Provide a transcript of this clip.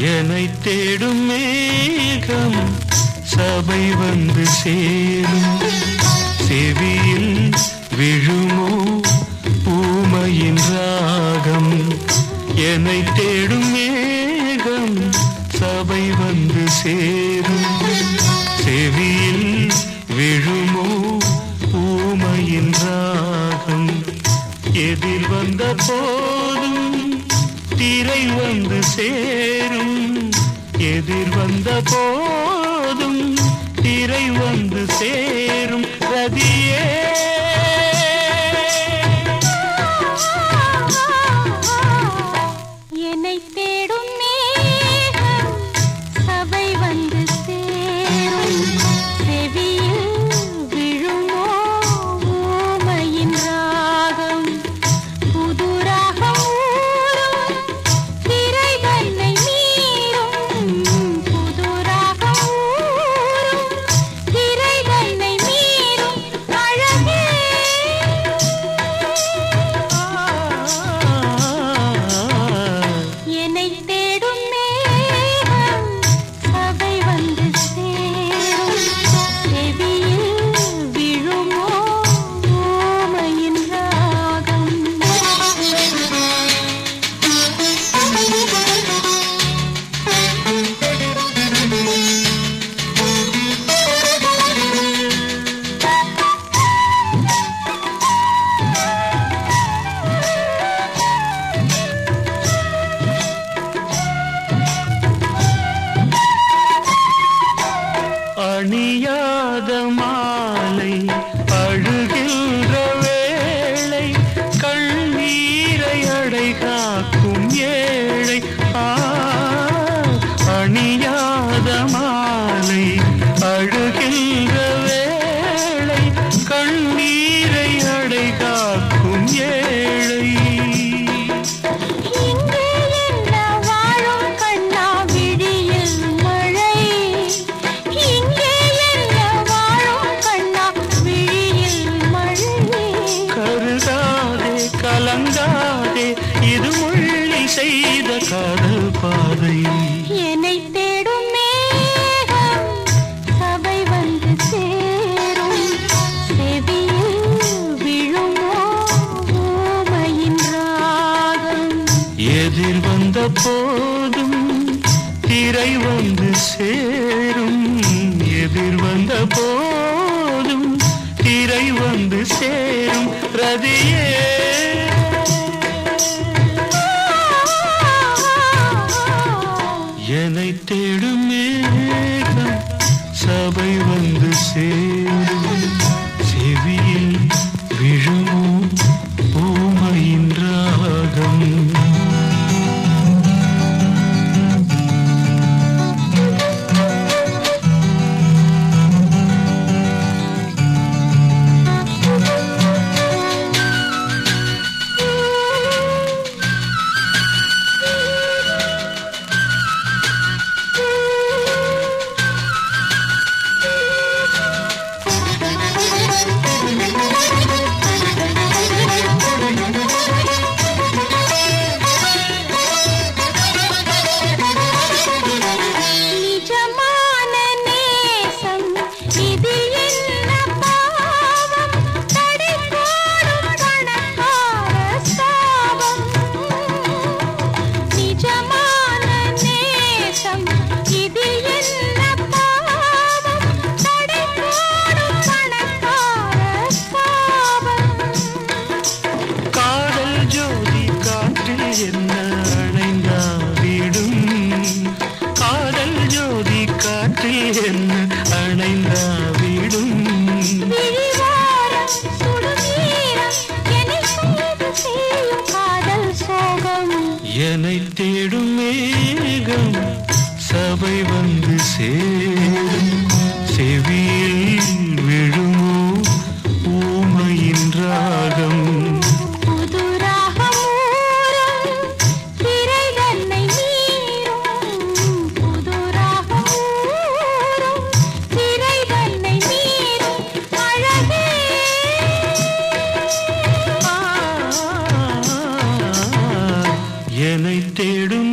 என்னை தேடும் மேகம் சபை வந்து சேரும். செவியில் விழுமோ பூமையின் ராகம்? என்னை தேடும் மேகம் சபை வந்து சேரும். செவியில் விழுமோ பூமையின் ராகம்? எதிர் வந்த போதும் திரை வந்து சேரும். எதிர் வந்த போதும் திரை வந்து சேரும் ரதியே. देखा செய்த காதல் பாதை. என்னை தேடும் சபை வந்து சேரும். எதிர் வந்த போதும் திரை வந்து சேரும். எதிர் வந்த போதும் திரை வந்து சேரும். ரதியே. से and they, they തേടും